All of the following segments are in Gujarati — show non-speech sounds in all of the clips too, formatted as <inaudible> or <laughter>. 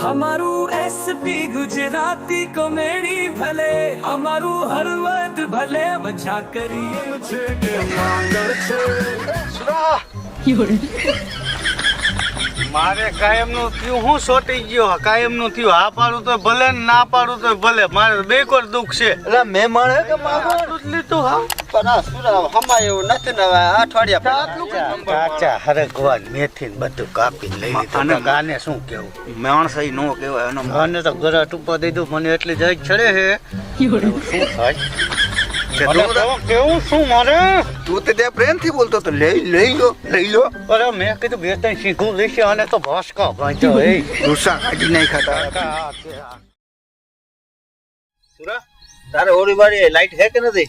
हमारू एसपी गुजराती कॉमेडी भले हमारू हरवत भले मजा करी मुझे મારે કાયમનું થયું હું સોટી ગયો કાયમનું થયું. હા પાડું તો ભલે ને ના પાડું તો ભલે મારે બે કોર દુઃખ છે. એટલે મહેમાન મળે કે માગો જ લીધું હા. પણ આ સુરા હમાય એવું નથી ને અઠવાડિયા પછી કાચા હરગવાન મેથી ને બધું કાપી લઈ લીધું. અને ગાને શું કેવું? માણસ એ નો કહેવાય એનો મને તો ઘરે ટૂંપા દીધું મને એટલી જાય છડે હે. શું થાય? કેવું શું મારે તું તો ત્યાં પ્રેમથી બોલતો તો લઈ લઈ લો લઈ લો અરે મેં કીધું બે ત્રણ શીખું લઈશ અને તો ભાસ્કા ભાંજો એ ગુસ્સા કાઢી નહીં ખાતા કાકા, સુરા તારે ઓરી બારી લાઈટ હે કે નથી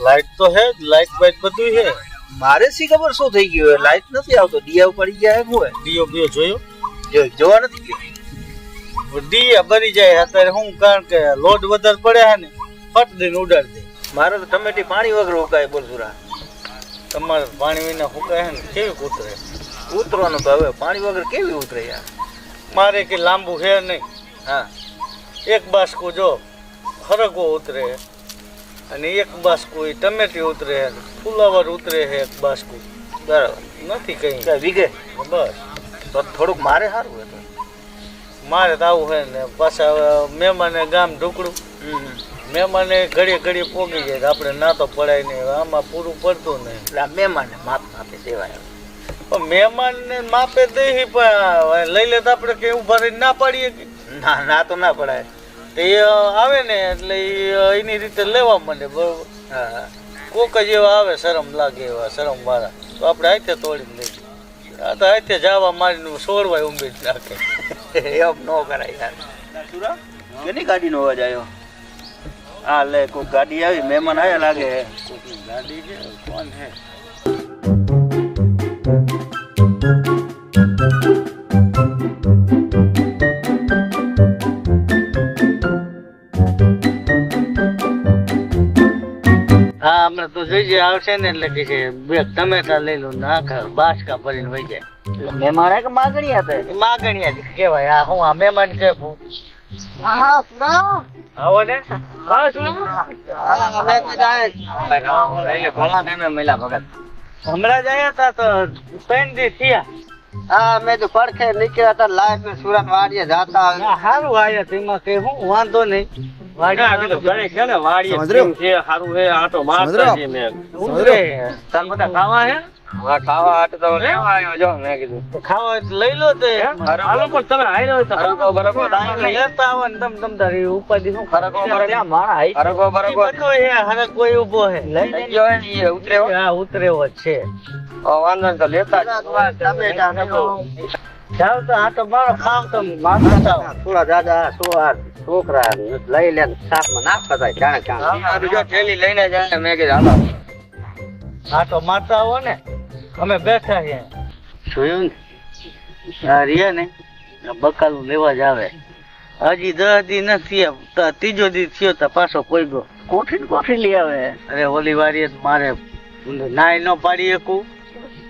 લાઈટ તો હે જ લાઈટ બાઈટ બધું હે મારે શી ખબર શું થઈ ગયું લાઈટ નથી આવતો દિયા પડી ગયા હે હું ડીઓ બીઓ જોયો જો જોવા નથી ગયો ડીએ ભરી જાય અત્યારે હું કારણ કે લોડ વધારે પડે છે ને ફટ દઈને ઉડાડી દે મારે તો ટમેટી પાણી વગર ઉકાય બોલસુરા. તમારે પાણી વિના હુકાય ને કેવી ઉતરે? ઉતરવાનું તો હવે પાણી વગર કેવી ઉતરે યાર? મારે કે લાંબુ હે નહીં. હા. એક બાસ્કુ જો ખરગો ઉતરે અને એક બાસ્કુ એ ટમેટી ઉતરે ફુલાવર ઉતરે છે એક બાસ્કુ. બરાબર. નથી કઈ. વીઘે? બસ. તો થોડુંક મારે સારું હતું મારે તો આવું છે ને પાછા મહેમાને ગામ ઢુકડું મહેમાને ઘડીએ ઘડીએ પોગી જાય આપણે ના તો પડાય નહીં. આમાં પૂરું પડતું નહીં. એટલે આ મહેમાનને માપ આપે દેવાય પણ મહેમાનને માપે દઈ પણ લઈ લે તો આપણે કે ઊભા રહીને ના પાડીએ કે? ના ના તો ના પડાય. તે એ આવે ને એટલે એ એની રીતે લેવા માંડે. બરોબર હા હા. કોક જ એવા આવે શરમ લાગે એવા શરમ વાળા. તો આપણે હાથે તોડીને લઈ જઈએ. આ તો હાથે જવા મારીને સોરવાય ઉંબી જ નાખે. <laughs> એમ ન કરાય યાર. કેની ગાડીનો અવાજ આવ્યો હા લે કોઈ ગાડી આવી મહેમાન આવ્યા લાગે. ગાડી છે કોણ છે હા હમણાં તો જોઈજે આવશે ને એટલે કે છે બે ટમેટા લઈ લો ને આખા બાસકા ભરીને વહી જાય. એટલે મહેમાન કે માગણી હતા? માગણી માગણિયા જ કહેવાય આ હું આ મહેમાન કે આવો ને. હા હમણાં જ આયા તો ત્રણ દી થયા. હા મેં તો પડખે નીકળ્યા હતા લાઈફ ને સુરત વાડીએ જતા સારું હારું આયા તેમાં કે હું વાંધો નહીં. વાડી ઉતરે તાર બધા ખાવા હે? ખાવા હાટુ તો લેવા આવ્યો જો મેં કીધું. ખાવા લઈ લો તે. હાલો પણ તમે આઈ તો બરાબર બરાબર લેતા આવો ને તમ તમ તારી ઉપાધિ શું? હરકો બરકો બરકો બધો હે હરક કોઈ ઊભો હે. લઈ ગયો હે ને ઈ હા ઉતરેવો જ છે. વાંધો તો લેતા જ. જાવ તો આ તો મારો ખાવ તો માથા થોડા દાદા સોવાર છોકરા લઈ લે શાકમાં નાખતા થાય જાણે જો થેલી લઈને જાય મેં કીધું હાલો. આ તો મારતા આવો ને. અમે બેઠા છે જોયું ને આ રહ્યા ને? બકાલું લેવા જ આવે. હજી દસ દી નથી. ત્રીજો દી થયો તો પાછો કોઈ ગયો. કોઠી ને કોઠી લઈ આવે? અરે ઓલી વારી મારે નાય ન પાડી શકું.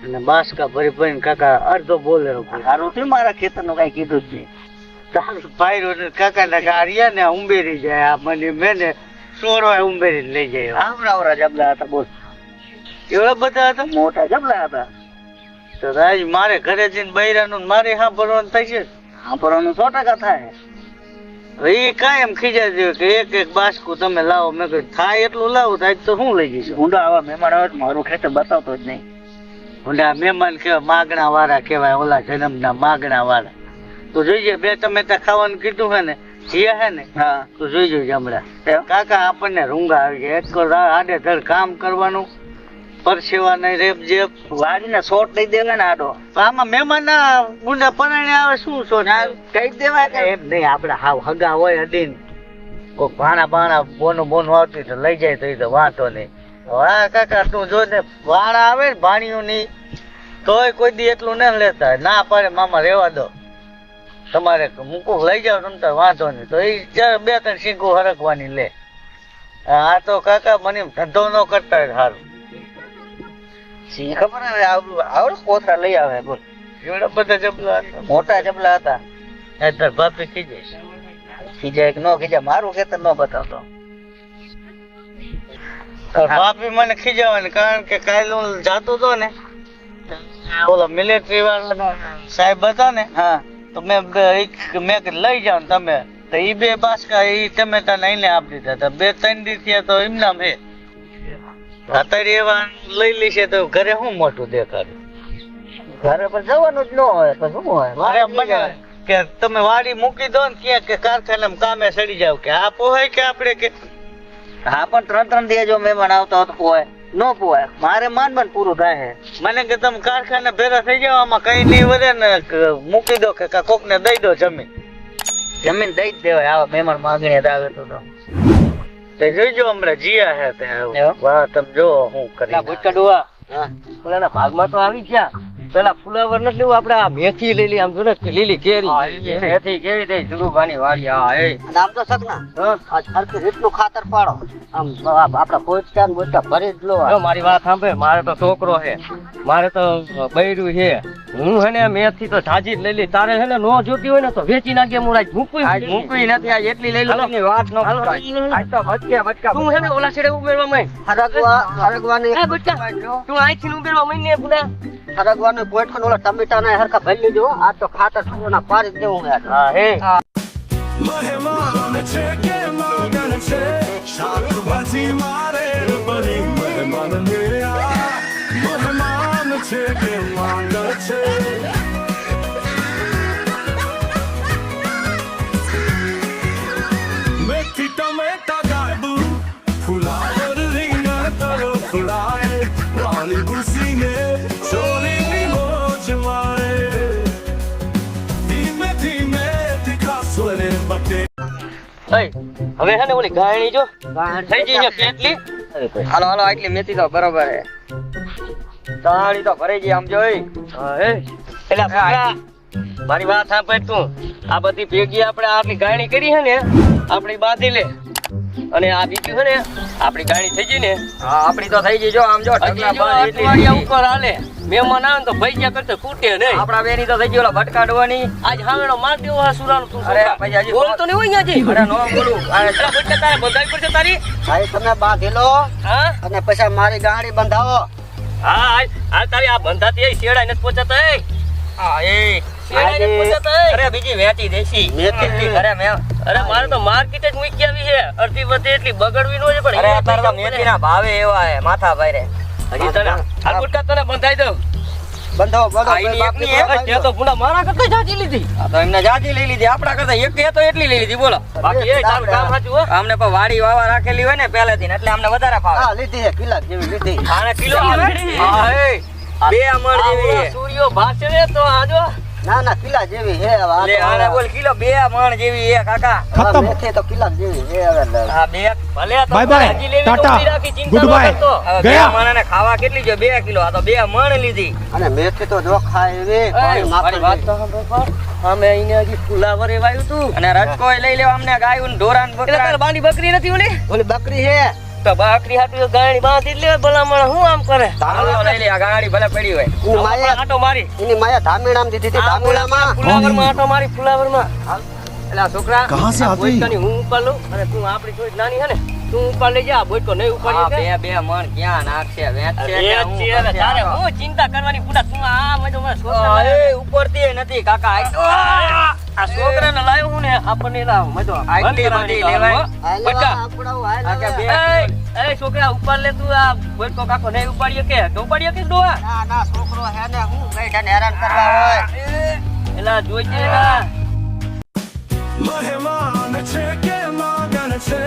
અને બાસકા ભરી ભરીને કાકા અડધો બોલે સારું થયું મારા ખેતરનું કઈ કીધું જ નહીં. પાયરો કાકા ને કાઢ્યા ને ઉંબેરી જાય. આ મને મેં ને સોરવા ઉંબેરી લઈ જાય. આવરા આવરા જબલા હતા બોલ. એવા બધા હતા? મોટા જબલા હતા. તો રાજ મારે ઘરે જઈને બૈરાનું મારે હા ભરવાનું છે? સાંભળવાનું સો ટકા થાય. એ કાયમ ખીજા છે કે એક એક બાસકું તમે લાવો. મેં કહ્યું થાય એટલું લાવું થાય તો શું લઈ જઈશું. ઊંડા આવા મહેમાન આવે તો મારું ખેતર બતાવતો જ નહીં. ઊંડા મહેમાન કહેવાય માગણા વાળા કહેવાય ઓલા જન્મના માગણા વાળા તો જોઈજે બે તમે ત્યાં ખાવાનું કીધું હે ને જીયા હે ને હા. તો જોઈ જોઈજે હમણાં કાકા આપણને રૂંગા આવી ગયા. એક તો આડે ધડ કામ કરવાનું પરસેવા નહીં રેપ જેપ વાડીને શોટ લઈ દેવાય ને આડો. આમાં મહેમાન ના ગુંડા પરાણે આવે, શું છો? ને જ દેવાય કે? એમ નહીં, આપણે હાવ હગા હોય અડીન. કોઈ ભાણા ભાણા બોનું બોનું આવતી તો લઈ જાય, તો એ તો વાંધો નહીં. હા કાકા, તું જો ને ભાણા આવે ને ભાણિયું ની તોય કોઈ દી એટલું ન લેતા. ના પાડે, મામા રેવા દો. તમારે મૂકું લઈ જાવ તમ તાર વાંધો નહીં. તો એ બે ત્રણ શીંકું હરકવાની લે. આ તો કાકા મને ધંધો ન કરતા સારું સી ખબર આવે આવડે કોથરા લઈ આવે બોલ. બધા જબલા હતા. મોટા જબલા હતા. એ તાર ભાભી ખીજાઈશ ખીજાય કે ન ખીજાય મારું ખેતર ન બતાવતો. બાપી મને ખીજાવે કારણ કે કાલ હું જાતો તો ને ઓલો મિલિટરી વાળા સાહેબ હતા ને હા. તો મેં મેં લઈ જાઓ તમે. તો ઈ બે બાસકા એ તમે ને એને આપી દીધા હતા. બે ત્રણ દી થયા તો એમના હે. અત્યારે એવા લઈ લેશે તો ઘરે શું મોટું દેખાડે? ઘરે પર જવાનું જ ન હોય તો શું હોય? મારે મને કે તમે વાડી મૂકી દો ને ક્યાં કે કારખાનામાં કામે સડી જાવ કે આ પોહાય કે આપણે કે? હા પણ ત્રણ ત્રણ દિવસ જો મહેમાન આવતો હતો પોહાય. નો પોહાય. મારે માન માન પૂરું થાય. છે મને કે તમે કારખાને ભેરા થઈ જાવ આમાં કઈ નહીં વધે ને મૂકી દો કે કોક ને દઈ દો જમીન. જમીન દઈ જ દેવાય. આવા મહેમાન માંગણી આવે તો. તો જોઈજો હમણાં જીયા હે તે. વાહ તમે જો હું કરી ભૂટકા ડોવા પેલાના ભાગમાં તો આવી ગયા. પેલા ફુલાવર નથી લેવું આપણે આ મેથી લઈ લઈ આમ જો ને લીલી કેરી. મેથી કેવી થઈ જુરુભાની વાડી આ એ. નામ તો સગના આ સરખી રીતનું ખાતર પાડો. આમ આપડા પોચકા ને બોચકા ભરી જ લો મારી વાત સાંભળે મારે તો છોકરો છે. મારે તો બૈરું છે. હું હે ને મેથી તો જાજી જ લઈ લઈ તારે હે ને નો જોતી હોય ને તો વેચી નાખે હું આજ મૂકવી મૂકવી નથી આજ એટલી લઈ લો વાત નો આજ તો ભટકે ભટકા તું હે ને ઓલા છેડે ઉમેરવા મય હરગવા હરગવાની તું આઈથી ઉમેરવા મય ને બુડા હરગવાનું પોચકા ઓલા ટમેટા ના હરખા ભરી લીધો આ તો ખાતર ના પાડી જ દેવું યાર હા હે. મહેમાન છે કે મગન છે? હવે હે ને ઓલી ગાયણી જો થઈ ગઈ છે કેટલી? હાલો હાલો આટલી મેથી તો બરોબર હે તાણી તો ભરાઈ ગઈ આમ જોઈ એટલે મારી વાત સાંભળ તું. આ બધી ભેગી આપણે આટલી ગાયણી કરી હે ને આપણી બાંધી લે. અને આ બીજું છે ને આપણી ગાડી થઈ ગઈ ને. હા આપણી તો થઈ ગઈ. જો આમ જો અઠવાડિયા ઉપર હાલે. મહેમાન આવે તો તો ભૈયા કરતા ખૂટે નહીં. આપણા બેની તો થઈ ગયો ઓલા ભટકા ડવાની આજ હાવેણો માર દેવો હા સુરાનો તું અરે, ભાઈ આજે બોલ તો નહીં હોય અહીંયાથી. અરે નો બોલું. એટલે ભટકા તારે બંધાવી પડશે તારી. ભાઈ તમે બાંધેલો હા? અને પછી મારી ગાડી બંધાવો. હા હાલ તારી આ બંધાતી એ શેડાઈ નથી પહોંચાતા એ. હા એ. શેડાઈ નથી પહોંચાતા એ. અરે બીજી વેચી દેશી. અરે મેં અરે મારે તો માર્કેટ જ મૂકી આવી છે. અડધી વધે એટલી બગડવી ન હોય પણ અરે અત્યારે તો મેથી ના ભાવે એવા હે માથા ભાઈ હજી તને હાલ ગુટકા તને બંધાઈ દઉં. બંધાવો બંધાવો આ એની એકની એક જ છે તો પુના મારા કરતા જાજી લીધી. આ તો એમને જાજી લઈ લીધી. આપડા કરતા એક કે તો એટલી લઈ લીધી બોલો. બાકી એ તારું કામ સાચું હો. અમને પણ વાડી વાવા રાખેલી હોય ને પહેલેથી થી એટલે અમને વધારે ભાવે. હા લીધી છે કિલા જેવી લીધી. આને કિલો હા એ બે અમર જેવી સૂર્યો ભાષે તો આજો. ના ના કિલા જેવી છે લે આને બોલ કિલો બે મણ જેવી છે કાકા. ખતમ. મેથી તો કિલા જેવી છે હવે હા બે. ભલે તો Bye bye. ભાજી લેવી તો ટાટા. ઊભી રાખી, ચિંતા ન Goodbye. કરતો. હવે બે ગયા. મણને ખાવા કેટલી જો બે કિલો. આ તો બે મણ લીધી. અને મેથી તો જો ખાય એવી. એ, મારી વાત તો સાંભળ અમે અહીંયા હજી ફુલાવર તું. અને રજકો લઈ લેવા અમને ગાયું ને ઢોરા ને એટલે તારે બાંધી બકરી નથી ઓલી ઓલી બકરી છે. તો બકરી હાટુ તો બાંધી લે ભલામણ હું આમ કરે? ધામેણા લઈ લે આ ગાડી ભલે પડી હોય. આપણે આંટો મારી. એની માયા ધામેણામ દીધી હતી ધામેણામાં. ફુલાવરમાં આંટો મારી ફુલાવરમાં. એટલે છોકરા કહાં સે આતી બોચકાની હું ઉપર લઉં? અને તું આપણી થોડી નાની હે ને તું ઉપર લઈ જા બોચકો નહીં ઉપાડી બે બે મણ ક્યાં નાખશે વેચશે? તારે હું ચિંતા કરવાની પૂરા તું આ મજો મને છોકરા એ ઉપરથી નથી કાકા આ છોકરાને લાવ્યો હું ને આપણને લાવ મજો. આટલી બધી લેવાય. બટા. આ કે બે એ છોકરા ઉપર લે તું આ તો કાકો નહીં ઉપાડીએ કે. તો ઉપાડીએ કે ડોહા ના ના છોકરો હે ને હું બેઠા હેરાન કરવા હોય. એલા જોઈજે ના મહેમાન છે કે માગણ છે?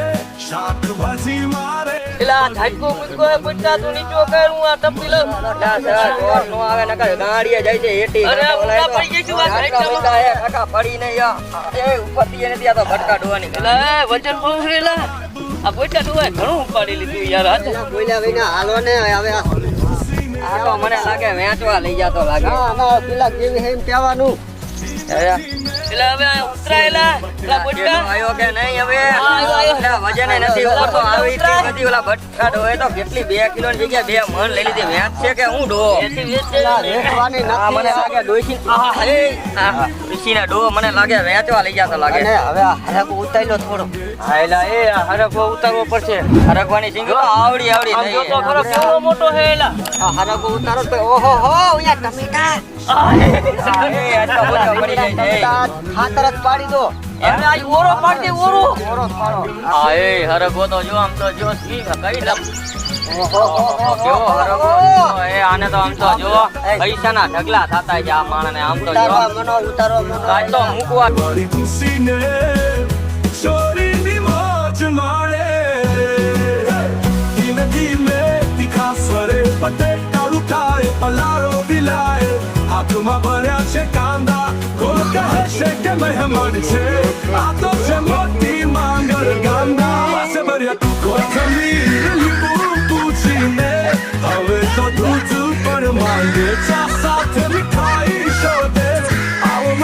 શાકભાજી મારે એલા આ ઝાટકો મૂકો બચ્ચા તું નીચો કર હું આ ટપી લઉં ના, સર, ચોર નો આવે નકર ગાડીએ જાય છે એટી અરે, કાકા ઊંધા બોલાય તો. પડી જઈશું, આ સાઈડ ચાલો. કાકા પડી નહીં યા. એ ઉપરથી એ નથી તો ભટકા ડોવાની એલા વજન બહુ છે આ બચ્ચા તું ઘણું ઉપાડી લીધું યાર હાથ બોલ્યા વિના હાલો ને હવે આ તો મને લાગે વેચવા લઈ જાતો લાગે ના પેલા કેવી હે એમ કહેવાનું એટલે હવે ઉતરાયેલા પેલા કેનો બુટ્ટા કે નહીં હવે? આયો, આયો. એટલે વજને નથી ઉપરતો આવી બધી ઓલા બટકા ડોહે તો કેટલી બે કિલો ની જગ્યાએ બે મણ લઈ લીધી. વેચ છે કે હું ડો મને લાગે ડો મને વેચવા લઈ ગયા તો લાગે. હવે હરક થોડો. હાઈલા એ આ હરખો ઉતારવો પડશે. હરકવાની સિંગ આવડી આવડી જો તો ખરો કેવો મોટો હે એલા. ઉતારો તો ઓહો હો અહીંયા ટમેટા. ખાતર તો આમ તો જો ઈ કઈ ઢગલા થતા છે આ માણસને આમ તો મૂકવા માણે ધીમે ધીમે તીખા સ્વરે હાથમાં ભર્યા છે કાંદા કોણ કહે છે કે મહેમાન છે આ તો છે મોટી માંગર ગાંડા વાસે ભર્યા તું કોથમીર લીંબુ પૂછીને હવે તો દૂધ પણ માંગે ચા સાથે મીઠાઈ શોધે આવો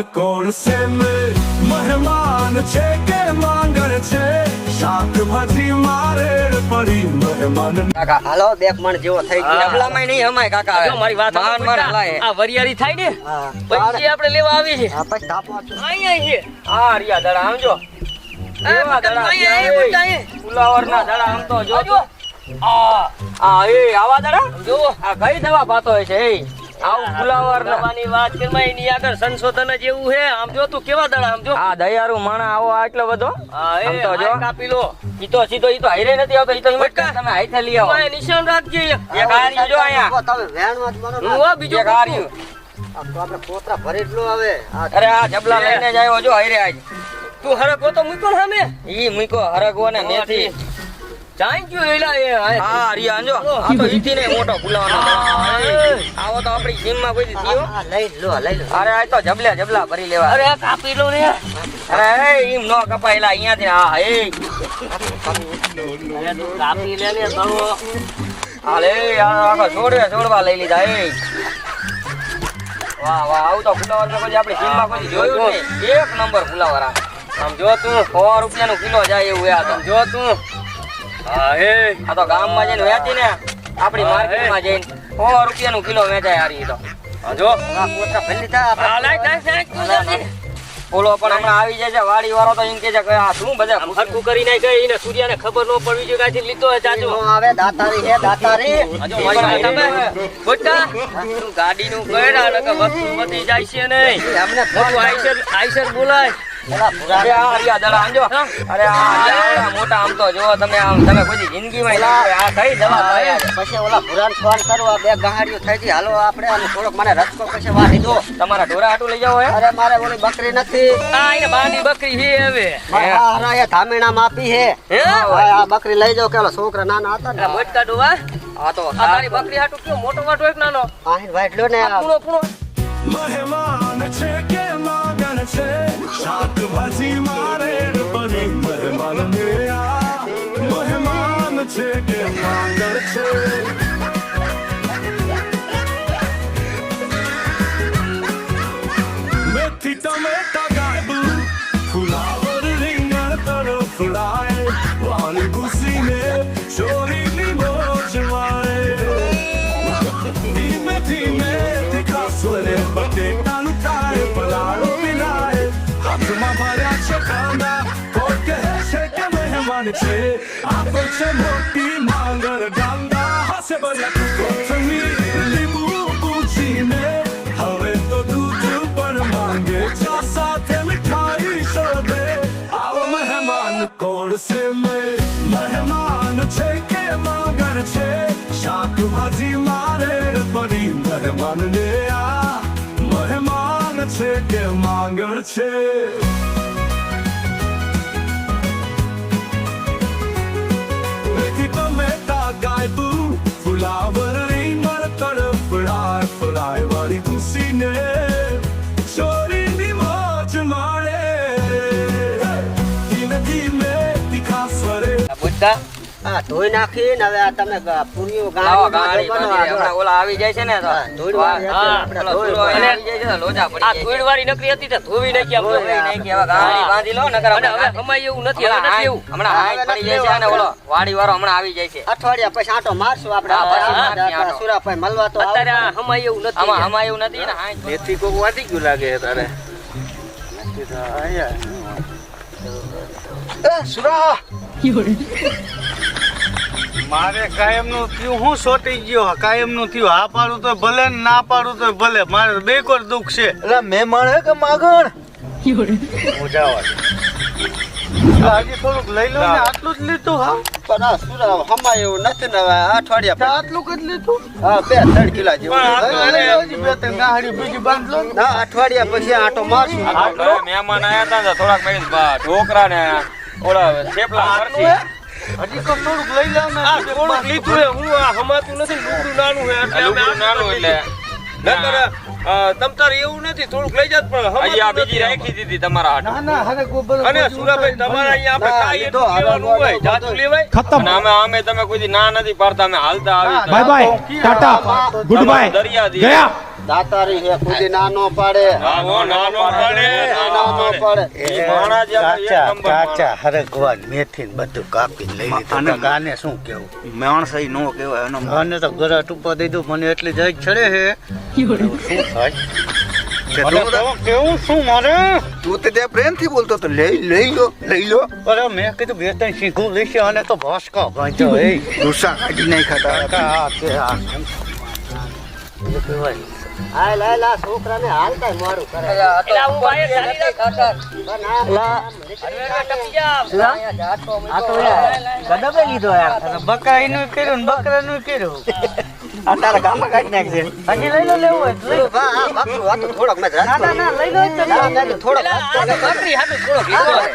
મહેમાન કોણ છે મહેમાન છે કે માંગણ છે? શાકભાજી મારે પડી મહેમાન. કાકા હાલો બે મણ જેવો થઈ ગયો. ડબલામાં નહીં હમાય કાકા. જો મારી વાત માન માન સાંભળો હલાય આ વરિયારી થાય ને? પછી આપણે લેવા આવી છે આ પછી તાપો. અહીંયા છે. આ રિયા દડા આમ એ મતલબ અહીંયા, એ એ. ફુલાવરના દડા આમ તો જો. આ આ એ આવા દડા? જો આ કઈ દવા પાતો હોય છે એ. આવું ફુલાવર વાત એની આગળ સંશોધન જ એવું છે. આમ જો તું કેવા દડા આમ જો. આ દયારુ માણા આવો આટલો બધો? એ આમ તો જો. કાપી લો. ઈ તો સીધો ઈ તો હાઈરે નથી આવતો ઈ તો હિંમત તમે હાઈથે લઈ આવો. નિશાન રાખજે એક. આ રહ્યું જો અહીંયા. તમે વેણમાં જ મનો હું બીજો એક આ રહ્યું. તો આપણે પોતરા ભરી જ લો હવે અરે આ જબલા લઈને જ આવ્યો જો હાઈરે આજ. તું હરકો તો મૂકો સામે. ઈ મૂકો હરગવો ને મેથી. જાઈ યુ એલા એ હા રિયા આંજો. આ તો ઈથી ને મોટો ફુલાવાનો આવો તો આપણી સીમમાં કોઈ દી લઈ લો લઈ લો. અરે આ તો જબલા જબલા ભરી લેવા. અરે કાપી લો રે. અરે ઈમ નો કપાયેલા અહીંયાથી હા એ. કાપી લે ને તો. હાલે આ છોડવે છોડવા લઈ લીધા એ. વાહ વાહ આવું તો ફુલાવર તો આપણે જીમમાં કોઈ જોયું જ નહીં. એક નંબર ફુલાવર આમ જો તું સો રૂપિયાનું કિલો જાય એવું આ જો તું. હા હે. આ તો ગામમાં જઈને વેચી ને આપણી માર્કેટમાં જઈને સો રૂપિયાનું કિલો વેચાય હારી તો. જો. ઓલો પણ હમણાં આવી જાય છે વાડી વાળો તો એમ કે છે કે આ શું બધા આમ કરી નાખ ગઈ ને સૂર્યાને ખબર ન પડવી જોઈએ કાથી લીધો હે ચાચુ આવે દાતારી હે દાતારી. સાંભળ. બોટા, ગાડીનું આ નકર વસ્તુ બધી જાય છે નહીં. અમને ફોન આઈસર આઈસર બોલાય. અરે આ હરિયા દડા આંજો. અરે આ મોટા આમ તો જો તમે આમ તમે કોઈ જિંદગીમાં આ કઈ દવા પછી ઓલા પુરાણ ફોન કરવા બે ગાડીઓ થઈ ગઈ. હાલો આપણે અને થોડોક મને રસ્તો પછી વાળી દો તમારા ઢોરા હાટું લઈ જાવ અરે મારે ઓલી બકરી નથી. આ અહીંયા બાની બકરી છે હવે. મારા એ ધામેણા માપી હે? હે આ બકરી લઈ જાવ કે ઓલા છોકરા નાના હતા ને. આ ડોવા આ તો તારી બકરી હાટું કયો? મોટો વાટો એક નાનો? આહીર વાઈટ ને આ પૂણો પૂણો. મહેમાન છે કે માગણ છે શાકભાજી મારે પડી મહેમાન મહેમાન છે કે માગણ છે? છે આ તો છે મોટી માંગર ગાંડા હાસે ભર્યા કોથમીર લીંબુ પૂછીને હવે તો દૂધ પણ માંગે ચા સાથે મીઠાઈ શોધે આવો મહેમાન કોણ છે મહેમાન છે કે માંગર છે શાકભાજી મારે પડી મહેમાન ને આ મહેમાન છે gaibų Fulavarei mar taraflar Fulavari kusine Chori ni moj mare. Dime dime dikha sware Buddha હા ધોઈ હવે આ તમે પૂરીઓ ગાળી. બાંધી દે. હમણાં ઓલા આવી જાય છે ને તો. આવી જાય છે ને પડી આ નકરી હતી ધોવી નાખી ધોવી નાખી. હવે બાંધી લો નકર હવે એવું નથી હવે નથી એવું. હમણાં હા, પડી જાય છે અને ઓલો વાડી વાળો હમણાં આવી જાય છે. અઠવાડિયા પછી આંટો મારશું આપણે હા, પછી આપણે મારશું આપણા આંટો. સુરાભાઈ મળવા તો અત્યારે આવશે. એવું નથી આમાં હમાય એવું નથી ને? હાઈટ મેથી કોક વાટી ગયું લાગે તારે. સુરા! <laughs> મારે કાયમનું થયું હું સોટી ગયો કાયમનું થયું. હા પાડું તો ભલે ને ના પાડું તો ભલે મારે બે કોર દુઃખ છે. એટલે મહેમાન હે કે માગણ? હું હજી થોડુંક લઈ લો ને આટલું જ લીધું હા? પણ આ સુરા હમાય એવું નથી ને અઠવાડિયા આટલું જ લીધું? હા બે ત્રણ કિલા જેવું. બે ત્રણ ગાહડી બીજી બાંધ લો ના. અઠવાડિયા પછી આટો મારશું? મહેમાન આયા હતા થોડાક મેં ઢોકરા ને ઓલા થેપલા હજી તો થોડુંક લઈ લો ને થોડુંક લીધું હે હું આ હમાતું નથી લુગડું નાનું હે એટલે અમે લુગડું નાનું એટલે. નતર તમ તારે એવું નથી થોડુંક લઈ જાત પણ અહીંયા બીજી રાખી દીધી તમારા હાથ ના ના હવે ગોબર અને સુરાભાઈ તમારે અહીંયા આપણે કાઈ એટલું લેવાનું હોય. જાજુ લેવાય? અને અમે અમે તમે કોઈ દી ના નથી પાડતા અમે હાલતા આવી bye bye, tata, goodbye દરિયા દી દાતારી હે કુદી નાનો પાડે. નાનો પાડે, નાનો પાડે. પાડે. એ માણા જે એક કાચા નંબર કાચા હરગવા મેથી ને બધું કાપી લઈ લીધું. અને- ગાને શું કેવું માણસ એ નો કહેવાય એનો મને તો ઘરે ટૂંપા દીધું મને એટલી જાય ચડે હે શું થાય? કેવું શું મારે? તું તે ત્યાં પ્રેમથી બોલતો તો લઈ લઈ લો લઈ લો. અરે મેં કીધું બે ત્રણ શીખું લઈશ અને તો ભાસ્કા ભાંચો એ. ગુસ્સા કાઢી નહીં ખાતા. આ હાલ હાલ છોકરાને હાલતા કરે. હું રાખ લીધો યાર બકરા નું કર્યું ને બકરા નું કર્યું. આ તારા ગામમાં કાઢી નાખજે. હજી લઈ લો લેવું હોય તો લઈ લો. હા, હા, બાપુ, આ તો થોડોક મેં ના ના ના લઈ લો જ ના, ના, થોડોક એલા, આ તો બકરી હાટુ થોડોક લીધો છે.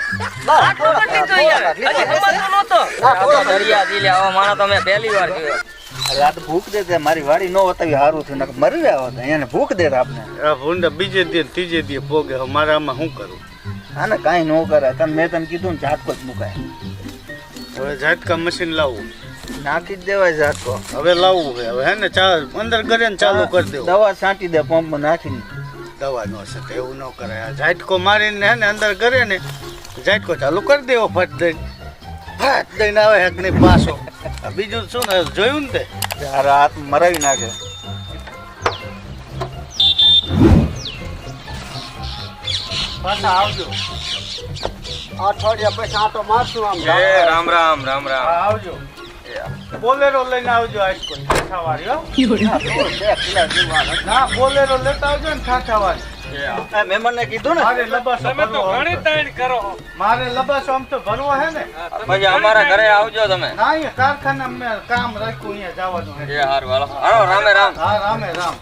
બસ, આટલો થોડોક, નથી તો યાર. લીધો, હજી લીધો. હમાતો નહોતો. ના, થોડોક આ તો દરિયા દિલે આવો માણસ તો પહેલી વાર જોયો. અરે આ તો ભૂખ દે તે મારી વાડી નો વતાવી સારું થયું નકર મરી રહ્યા હોત એને ભૂખ દે આપને. આ ભૂંડા બીજે દે ત્રીજે દે પોગે મારે આમાં શું કરું? આને કાંઈ ન કરે. તમે મેં તમને કીધું ને ઝાટકો જ મુકાય. હવે ઝાટકા મશીન લાવવું નાખી જ દેવાય ઝાટકો. હવે લાવવું છે હવે હે ને ચાલ અંદર ઘરે ને ચાલુ કરી દેવું. દવા છાંટી દે પંપમાં નાખીને. દવા ન શકે એવું ન કરે આ ઝાટકો મારીને હે ને અંદર કરે ને ઝાટકો ચાલુ કરી દેવો ફટ દઈને. ફટ દઈને આવે હેક ને પાછો. બીજું શું ને જોયું ને તે? ત્યારે હાથ મરાવી નાખે. પાછા આવજો. અઠવાડિયા પછી તો મારશું આમ. એ રામ રામ રામ રામ. આવજો. બોલેરો લઈને આવજો આઈસ્કોલ ઠાઠાવાળી હો. <laughs> ના બોલેરો લેતા આવજો ને ઠાઠાવાળી. આ મહેમાનને કીધું ને? મારે લબાસો તમે તો ઘણી તાણ કરો મારે લબાસો આમ તો ભરવો હે ને? પછી અમારા ઘરે આવજો તમે. ના અહીંયા કારખાના મેં કામ રાખ્યું અહીંયા જવાનું હે. હારું હાલો. હાલો રામે રામ. હા રામે રામ.